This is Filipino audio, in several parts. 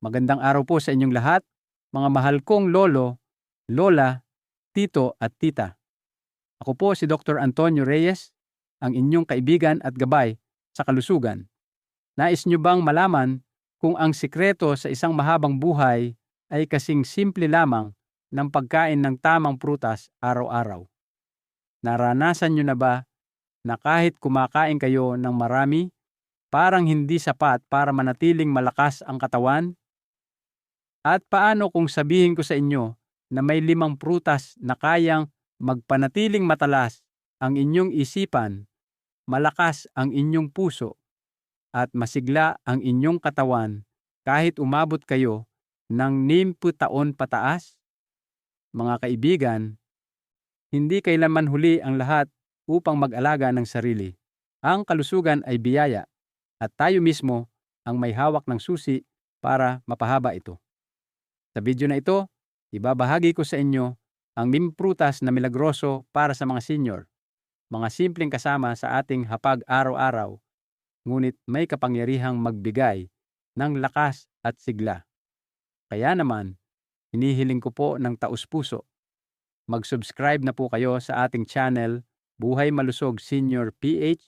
Magandang araw po sa inyong lahat, mga mahal kong lolo, lola, tito at tita. Ako po si Dr. Antonio Reyes, ang inyong kaibigan at gabay sa kalusugan. Nais nyo bang malaman kung ang sikreto sa isang mahabang buhay ay kasing simple lamang ng pagkain ng tamang prutas araw-araw? Naranasan nyo na ba na kahit kumakain kayo ng marami, parang hindi sapat para manatiling malakas ang katawan? At paano kung sabihin ko sa inyo na may limang prutas na kayang magpanatiling matalas ang inyong isipan, malakas ang inyong puso, at masigla ang inyong katawan kahit umabot kayo ng nimpu taon pataas? Mga kaibigan, hindi kailanman huli ang lahat upang mag-alaga ng sarili. Ang kalusugan ay biyaya at tayo mismo ang may hawak ng susi para mapahaba ito. Sa video na ito, ibabahagi ko sa inyo ang mimprutas na milagroso para sa mga senior. Mga simpleng kasama sa ating hapag araw-araw, ngunit may kapangyarihang magbigay ng lakas at sigla. Kaya naman, hinihiling ko po ng taus-puso. Mag-subscribe na po kayo sa ating channel Buhay Malusog Senior PH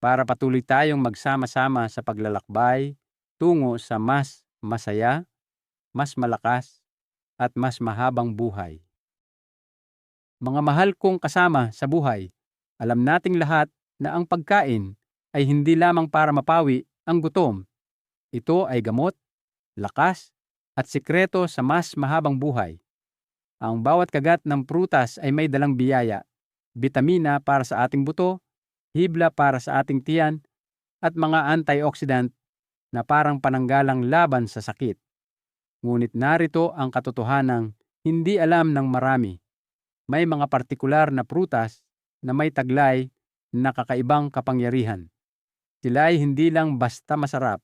para patuloy tayong magsama-sama sa paglalakbay tungo sa mas masaya, mas malakas, at mas mahabang buhay. Mga mahal kong kasama sa buhay, alam nating lahat na ang pagkain ay hindi lamang para mapawi ang gutom. Ito ay gamot, lakas, at sikreto sa mas mahabang buhay. Ang bawat kagat ng prutas ay may dalang biyaya, bitamina para sa ating buto, hibla para sa ating tiyan, at mga antioxidant na parang pananggalang laban sa sakit. Ngunit narito ang katotohanang hindi alam ng marami. May mga partikular na prutas na may taglay na kakaibang kapangyarihan. Sila ay hindi lang basta masarap,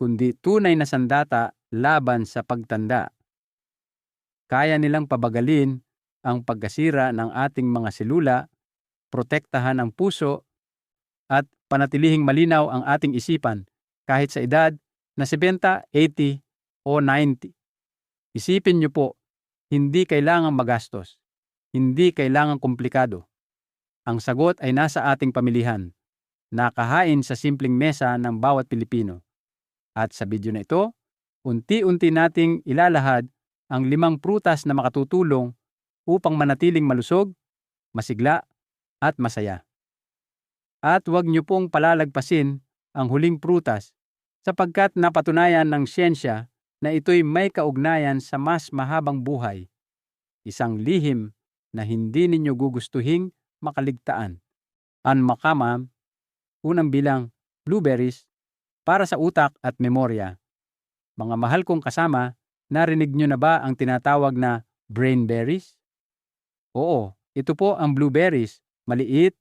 kundi tunay na sandata laban sa pagtanda. Kaya nilang pabagalin ang pagkasira ng ating mga selula, protektahan ang puso, at panatilihing malinaw ang ating isipan kahit sa edad na 70, 80 o 90. Isipin niyo po, hindi kailangang magastos. Hindi kailangang komplikado. Ang sagot ay nasa ating pamilihan. Nakahain sa simpleng mesa ng bawat Pilipino. At sa video na ito, unti-unti nating ilalahad ang limang prutas na makatutulong upang manatiling malusog, masigla, at masaya. At huwag niyo pong palalagpasin ang huling prutas sapagkat napatunayan ng siyensya na ito'y may kaugnayan sa mas mahabang buhay, isang lihim na hindi ninyo gugustuhing makaligtaan. Ang makama, unang bilang, blueberries, para sa utak at memorya. Mga mahal kong kasama, narinig nyo na ba ang tinatawag na brain berries? Oo, ito po ang blueberries, maliit,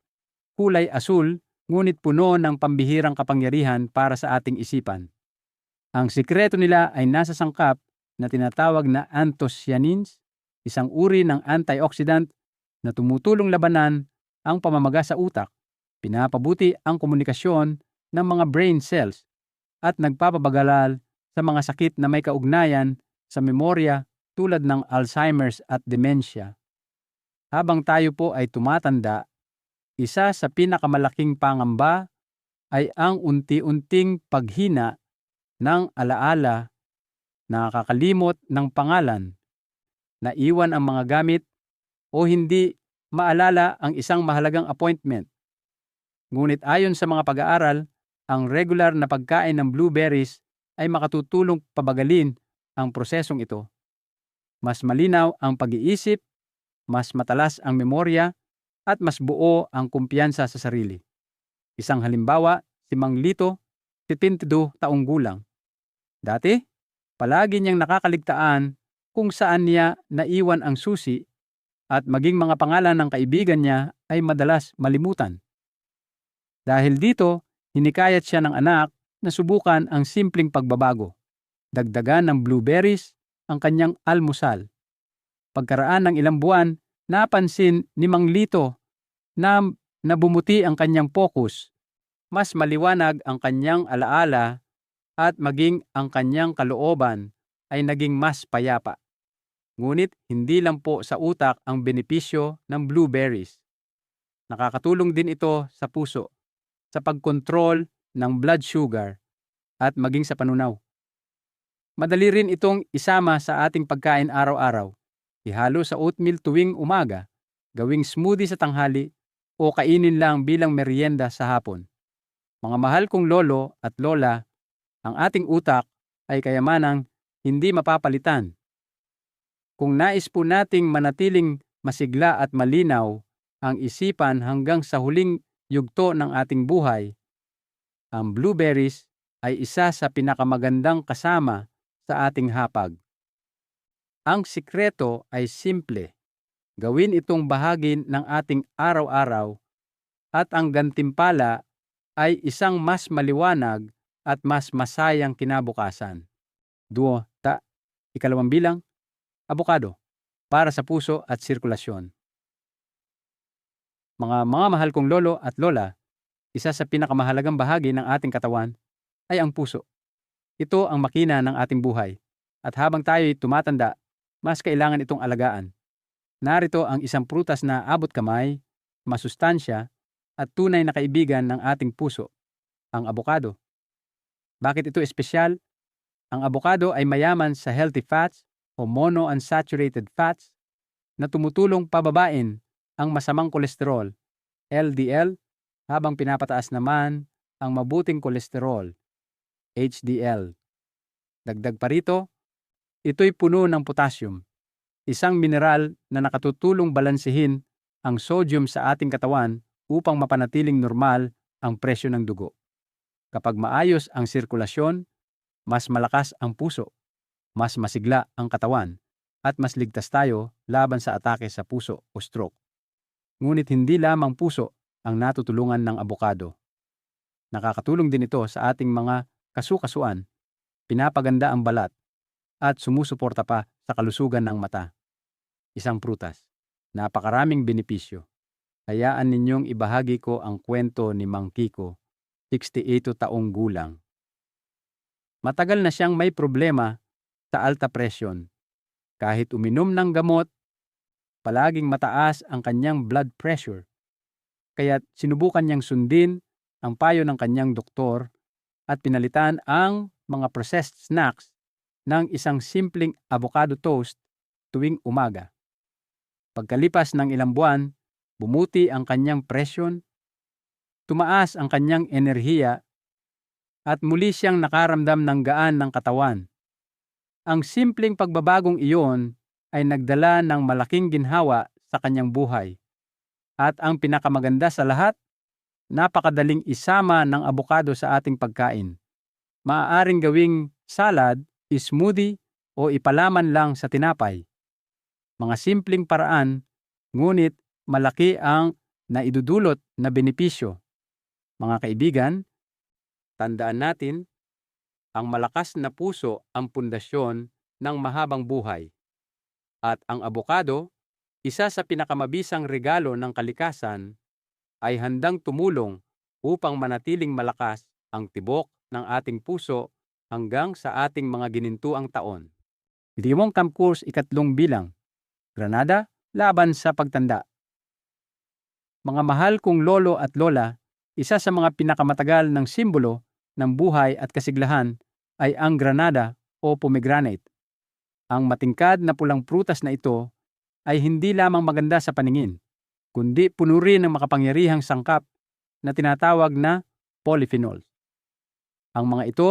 kulay asul, ngunit puno ng pambihirang kapangyarihan para sa ating isipan. Ang sikreto nila ay nasa sangkap na tinatawag na anthocyanins, isang uri ng antioxidant na tumutulong labanan ang pamamaga sa utak, pinapabuti ang komunikasyon ng mga brain cells at nagpapabagalal sa mga sakit na may kaugnayan sa memorya tulad ng Alzheimer's at dementia. Habang tayo po ay tumatanda, isa sa pinakamalaking pangamba ay ang unti-unting paghina ng alaala, nakakalimot ng pangalan, naiwan ang mga gamit, o hindi maalala ang isang mahalagang appointment. Ngunit ayon sa mga pag-aaral, ang regular na pagkain ng blueberries ay makatutulong pabagalin ang prosesong ito. Mas malinaw ang pag-iisip, mas matalas ang memorya, at mas buo ang kumpiyansa sa sarili. Isang halimbawa, si Mang Lito, 72 taong gulang. Dati, palagi niyang nakakaligtaan kung saan niya naiwan ang susi at maging mga pangalan ng kaibigan niya ay madalas malimutan. Dahil dito, hinikayat siya ng anak na subukan ang simpleng pagbabago. Dagdagan ng blueberries ang kanyang almusal. Pagkaraan ng ilang buwan, napansin ni Mang Lito na nabumuti ang kanyang focus. Mas maliwanag ang kanyang alaala at maging ang kanyang kalooban ay naging mas payapa. Ngunit hindi lang po sa utak ang benepisyo ng blueberries. Nakakatulong din ito sa puso, sa pagkontrol ng blood sugar at maging sa panunaw. Madali rin itong isama sa ating pagkain araw-araw. Ihalo sa oatmeal tuwing umaga, gawing smoothie sa tanghali o kainin lang bilang merienda sa hapon. Mga mahal kong lolo at lola, ang ating utak ay kayamanang hindi mapapalitan. Kung nais po nating manatiling masigla at malinaw ang isipan hanggang sa huling yugto ng ating buhay, ang blueberries ay isa sa pinakamagandang kasama sa ating hapag. Ang sikreto ay simple. Gawin itong bahagi ng ating araw-araw at ang gantimpala ay isang mas maliwanag at mas masayang kinabukasan. Duo, ta, ikalawang bilang, abokado, para sa puso at sirkulasyon. Mga mga mahal kong lolo at lola, isa sa pinakamahalagang bahagi ng ating katawan ay ang puso. Ito ang makina ng ating buhay. At habang tayo'y tumatanda, mas kailangan itong alagaan. Narito ang isang prutas na abot kamay, masustansya, at tunay na kaibigan ng ating puso, ang abokado. Bakit ito espesyal? Ang abokado ay mayaman sa healthy fats o monounsaturated fats na tumutulong pababain ang masamang kolesterol, LDL, habang pinapataas naman ang mabuting kolesterol, HDL. Dagdag pa rito, ito'y puno ng potassium, isang mineral na nakatutulong balansehin ang sodium sa ating katawan upang mapanatiling normal ang presyo ng dugo. Kapag maayos ang sirkulasyon, mas malakas ang puso, mas masigla ang katawan, at mas ligtas tayo laban sa atake sa puso o stroke. Ngunit hindi lamang puso ang natutulungan ng abokado. Nakakatulong din ito sa ating mga kasukasuan, pinapaganda ang balat, at sumusuporta pa sa kalusugan ng mata. Isang prutas. Napakaraming benepisyo. Hayaan ninyong ibahagi ko ang kwento ni Mang Kiko, 68 taong gulang. Matagal na siyang may problema sa alta presyon. Kahit uminom ng gamot, palaging mataas ang kanyang blood pressure. Kaya sinubukan niyang sundin ang payo ng kanyang doktor at pinalitan ang mga processed snacks ng isang simpleng avocado toast tuwing umaga. Pagkalipas ng ilang buwan, Bumuti ang kanyang presyon, tumaas ang kanyang enerhiya, at muli siyang nakaramdam ng gaan ng katawan. Ang simpleng pagbabagong iyon ay nagdala ng malaking ginhawa sa kanyang buhay. At ang pinakamaganda sa lahat, napakadaling isama ng abokado sa ating pagkain. Maaaring gawing salad, smoothie, o ipalaman lang sa tinapay. Mga simpleng paraan, ngunit malaki ang naidudulot na benepisyo. Mga kaibigan, tandaan natin, ang malakas na puso ang pundasyon ng mahabang buhay. At ang abokado, isa sa pinakamabisang regalo ng kalikasan, ay handang tumulong upang manatiling malakas ang tibok ng ating puso hanggang sa ating mga ginintuang taon. Limong Camp Course ikatlong bilang, Granada, laban sa pagtanda. Mga mahal kong lolo at lola, isa sa mga pinakamatagal ng simbolo ng buhay at kasiglahan ay ang granada o pomegranate. Ang matingkad na pulang prutas na ito ay hindi lamang maganda sa paningin, kundi puno rin ng makapangyarihang sangkap na tinatawag na polyphenols. Ang mga ito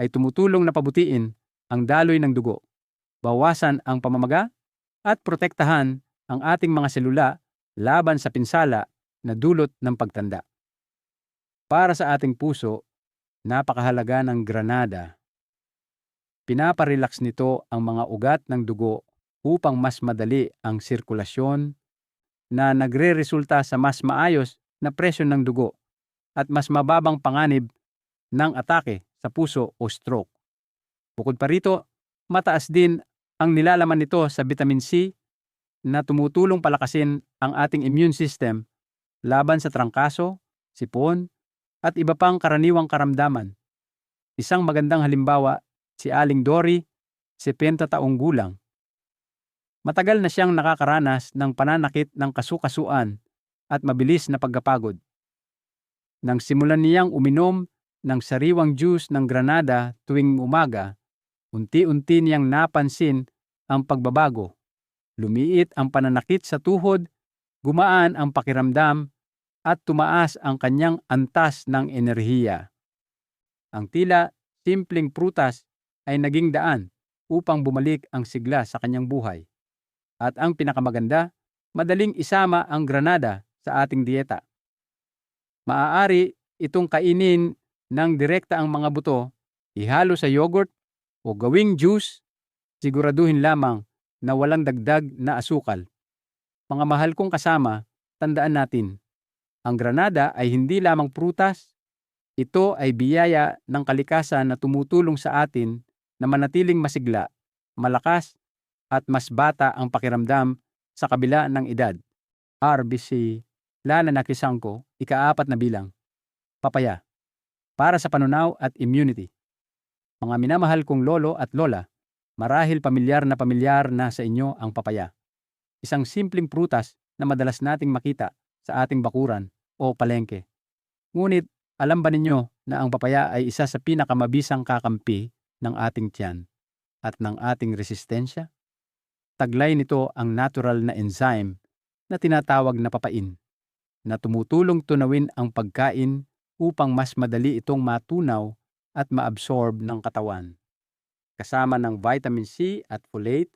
ay tumutulong na pabutiin ang daloy ng dugo, bawasan ang pamamaga, at protektahan ang ating mga selula laban sa pinsala na dulot ng pagtanda. Para sa ating puso, napakahalaga ng granada. Pinaparelax nito ang mga ugat ng dugo upang mas madali ang sirkulasyon na nagre-resulta sa mas maayos na presyon ng dugo at mas mababang panganib ng atake sa puso o stroke. Bukod pa rito, mataas din ang nilalaman nito sa vitamin C na tumutulong palakasin ang ating immune system laban sa trangkaso, sipon, at iba pang karaniwang karamdaman. Isang magandang halimbawa, si Aling Dory, 70 taong gulang. Matagal na siyang nakakaranas ng pananakit ng kasukasuan at mabilis na pagkapagod. Nang simulan niyang uminom ng sariwang juice ng granada tuwing umaga, unti-unti niyang napansin ang pagbabago. Lumiit ang pananakit sa tuhod, gumaan ang pakiramdam, at tumaas ang kanyang antas ng enerhiya. Ang tila simpleng prutas ay naging daan upang bumalik ang sigla sa kanyang buhay. At ang pinakamaganda, madaling isama ang granada sa ating dieta. Maaari itong kainin ng direkta ang mga buto, ihalo sa yogurt o gawing juice, siguraduhin lamang na walang dagdag na asukal. Mga mahal kong kasama, tandaan natin, ang granada ay hindi lamang prutas, ito ay biyaya ng kalikasan na tumutulong sa atin na manatiling masigla, malakas, at mas bata ang pakiramdam sa kabila ng edad. RBC Lala Nakisangko, ikaapat na bilang. Papaya. Para sa panunaw at immunity. Mga minamahal kong lolo at lola, marahil pamilyar na pamilyar na sa inyo ang papaya. Isang simpleng prutas na madalas nating makita sa ating bakuran o palengke. Ngunit alam ba ninyo na ang papaya ay isa sa pinakamabisang kakampi ng ating tiyan at ng ating resistensya? Taglay nito ang natural na enzyme na tinatawag na papain na tumutulong tunawin ang pagkain upang mas madali itong matunaw at maabsorb ng katawan. Kasama ng vitamin C at folate,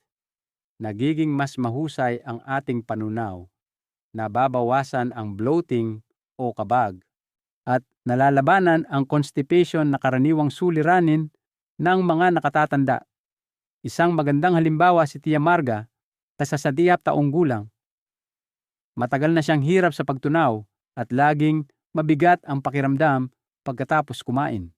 nagiging mas mahusay ang ating panunaw nababawasan ang bloating o kabag at nalalabanan ang constipation na karaniwang suliranin ng mga nakatatanda. Isang magandang halimbawa si Tia Marga na sa sadiyap taong gulang. Matagal na siyang hirap sa pagtunaw at laging mabigat ang pakiramdam pagkatapos kumain.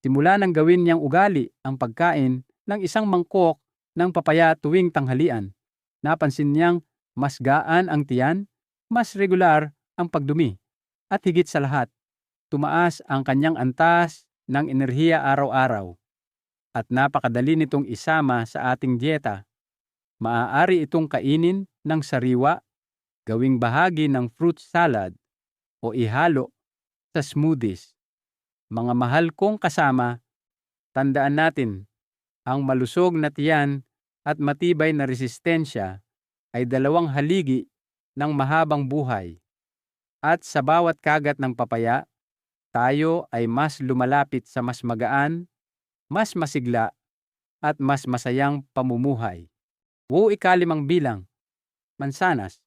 Simula nang gawin niyang ugali ang pagkain ng isang mangkok ng papaya tuwing tanghalian. Napansin niyang mas gaan ang tiyan, mas regular ang pagdumi, at higit sa lahat, tumaas ang kanyang antas ng enerhiya araw-araw. At napakadali nitong isama sa ating dieta. Maaari itong kainin ng sariwa, gawing bahagi ng fruit salad, o ihalo sa smoothies. Mga mahal kong kasama, tandaan natin, ang malusog na tiyan at matibay na resistensya ay dalawang haligi ng mahabang buhay. At sa bawat kagat ng papaya, tayo ay mas lumalapit sa mas magaan, mas masigla, at mas masayang pamumuhay. Wu ikalimang bilang, mansanas,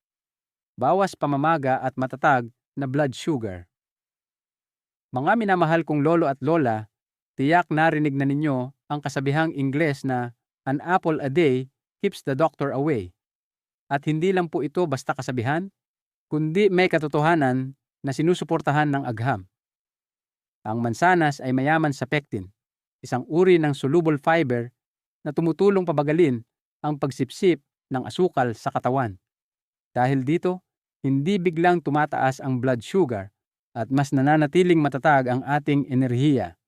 bawas pamamaga at matatag na blood sugar. Mga minamahal kong lolo at lola, tiyak narinig na ninyo ang kasabihang Ingles na an apple a day keeps the doctor away. At hindi lang po ito basta kasabihan, kundi may katotohanan na sinusuportahan ng agham. Ang mansanas ay mayaman sa pectin, isang uri ng soluble fiber na tumutulong pabagalin ang pagsipsip ng asukal sa katawan. Dahil dito, hindi biglang tumataas ang blood sugar at mas nananatiling matatag ang ating enerhiya.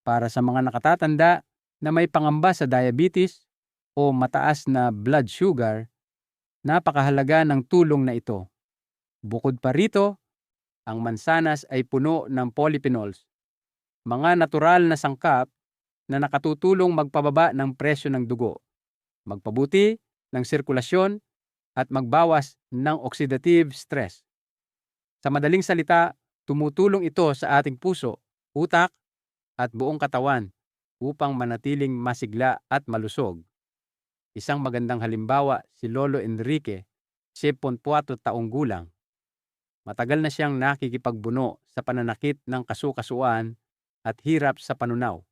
Para sa mga nakatatanda na may pangamba sa diabetes o mataas na blood sugar, Napakahalaga ng tulong na ito. Bukod pa rito, ang mansanas ay puno ng polyphenols, mga natural na sangkap na nakatutulong magpababa ng presyo ng dugo, magpabuti ng sirkulasyon at magbawas ng oxidative stress. Sa madaling salita, tumutulong ito sa ating puso, utak at buong katawan upang manatiling masigla at malusog. Isang magandang halimbawa si Lolo Enrique, 74 taong gulang. Matagal na siyang nakikipagbuno sa pananakit ng kasukasuan at hirap sa panunaw.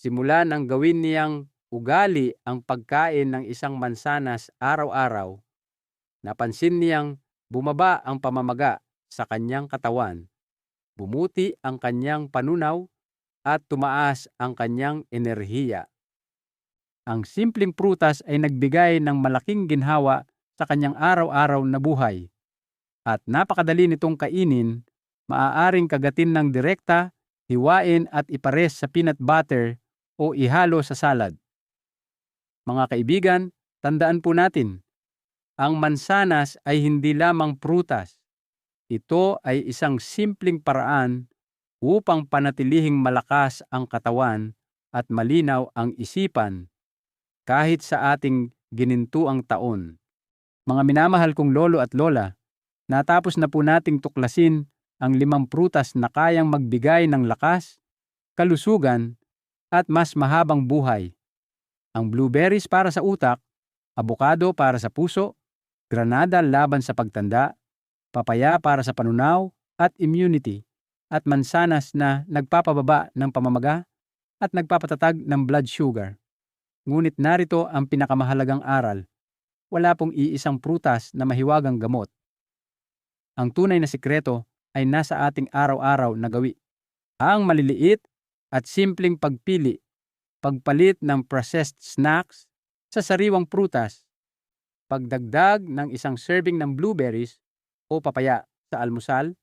Simula nang gawin niyang ugali ang pagkain ng isang mansanas araw-araw, napansin niyang bumaba ang pamamaga sa kanyang katawan, bumuti ang kanyang panunaw at tumaas ang kanyang enerhiya. Ang simpleng prutas ay nagbigay ng malaking ginhawa sa kanyang araw-araw na buhay. At napakadali nitong kainin, maaaring kagatin ng direkta hiwain at ipares sa peanut butter o ihalo sa salad. Mga kaibigan, tandaan po natin, ang mansanas ay hindi lamang prutas. Ito ay isang simpleng paraan upang panatilihing malakas ang katawan at malinaw ang isipan kahit sa ating ginintuang taon. Mga minamahal kong lolo at lola, natapos na po nating tuklasin ang limang prutas na kayang magbigay ng lakas, kalusugan, at mas mahabang buhay. Ang blueberries para sa utak, abukado para sa puso, granada laban sa pagtanda, papaya para sa panunaw at immunity, at mansanas na nagpapababa ng pamamaga at nagpapatatag ng blood sugar. Ngunit narito ang pinakamahalagang aral. Wala pong iisang prutas na mahiwagang gamot. Ang tunay na sikreto ay nasa ating araw-araw na gawi. Ang maliliit at simpleng pagpili, pagpalit ng processed snacks sa sariwang prutas, pagdagdag ng isang serving ng blueberries o papaya sa almusal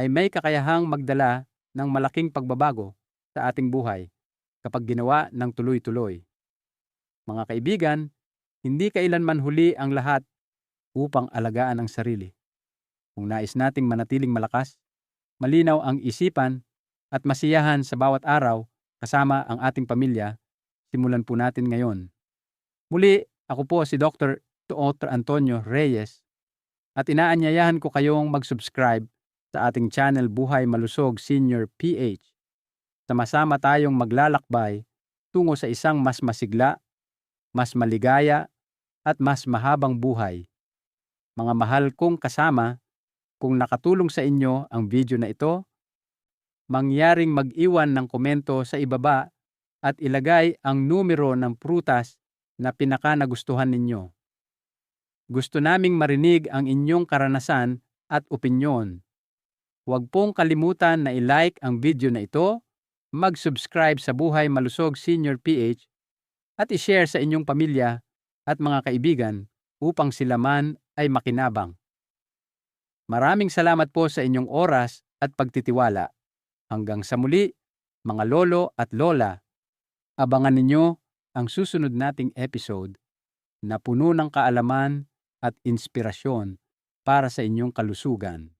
ay may kakayahang magdala ng malaking pagbabago sa ating buhay kapag ginawa ng tuloy-tuloy. Mga kaibigan, hindi kailanman huli ang lahat upang alagaan ang sarili. Kung nais nating manatiling malakas, malinaw ang isipan at masiyahan sa bawat araw kasama ang ating pamilya, simulan po natin ngayon. Muli, ako po si Dr. Dr. Antonio Reyes at inaanyayahan ko kayong mag-subscribe sa ating channel Buhay Malusog Senior PH. Sama-sama tayong maglalakbay tungo sa isang mas masigla, mas maligaya, at mas mahabang buhay. Mga mahal kong kasama, kung nakatulong sa inyo ang video na ito, mangyaring mag-iwan ng komento sa ibaba at ilagay ang numero ng prutas na pinaka nagustuhan ninyo. Gusto naming marinig ang inyong karanasan at opinyon. Huwag pong kalimutan na i-like ang video na ito mag-subscribe sa Buhay Malusog Senior PH at i-share sa inyong pamilya at mga kaibigan upang sila man ay makinabang. Maraming salamat po sa inyong oras at pagtitiwala. Hanggang sa muli, mga lolo at lola, abangan ninyo ang susunod nating episode na puno ng kaalaman at inspirasyon para sa inyong kalusugan.